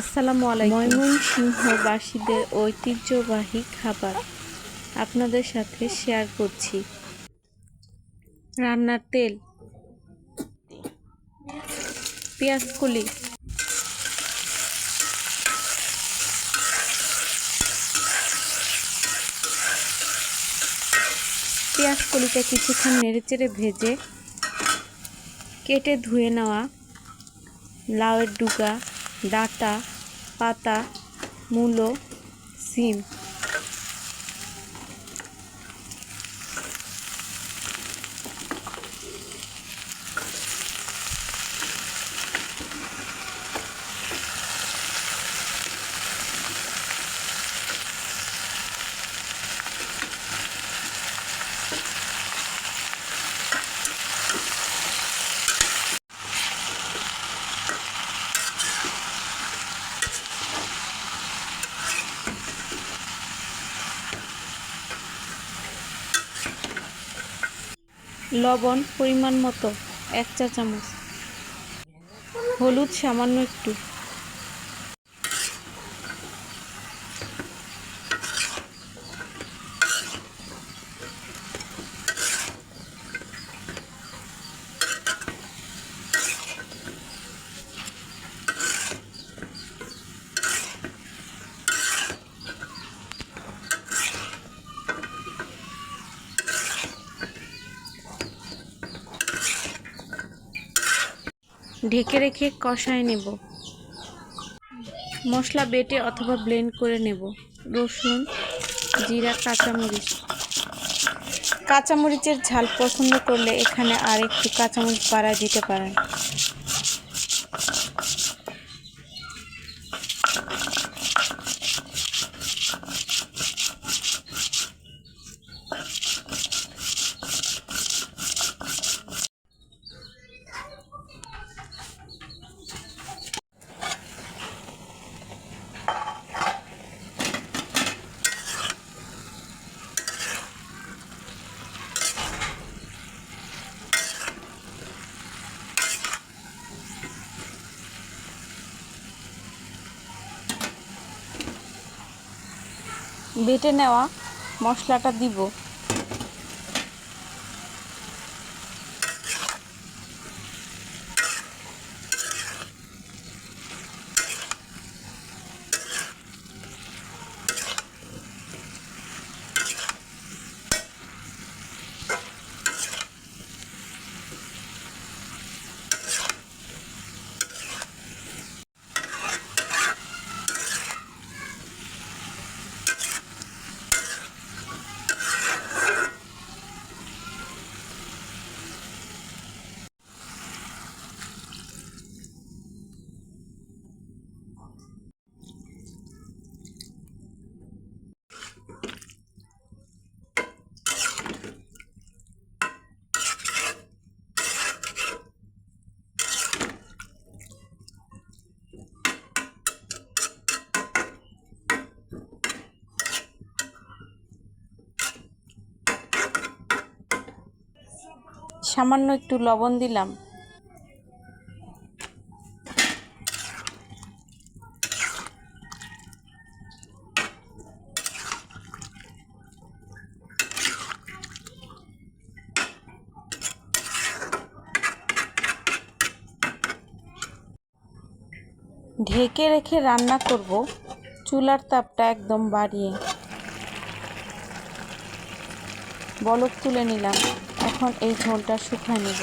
আসসালামু আলাইকুম। ময়মনসিংহবাসীদের ঐতিহ্যবাহী খাবার আপনাদের সাথে শেয়ার করছি। রান্নার তেল পেঁয়াজ কলি পেঁয়াজ কলিটা কিছুক্ষণ নেড়েচেড়ে ভেজে কেটে ধুয়ে নেওয়া, লাউয়ের ডুগা ডাঁটা পাতা মূলো সিম লবণ পরিমাণ মতো এক চা চামচ হলুদ সামান্য একটু। ঢেকে রেখে কষায় নেব। মশলা বেটে অথবা ব্লেন্ড করে নেব। রসুন, জিরা, কাঁচামরিচ। কাঁচামরিচের ঝাল পছন্দ করলে এখানে আর একটু কাঁচামরিচ পাড়ায় দিতে পারেন। বেটে নেওয়া মশলাটা দিব। সামান্য একটু লবণ দিলাম। ঢেকে রেখে রান্না করব। চুলার তাপটা একদম বাড়িয়ে। বলক তুলে নিলাম। এখন এই ঝোলটা শুকায় নেব।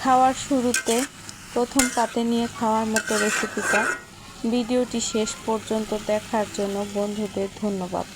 খাওয়ার শুরুতে প্রথম পাতে নিয়ে খাওয়ার মতো রেসিপিটা ভিডিওটি শেষ পর্যন্ত দেখার জন্য বন্ধুদের ধন্যবাদ।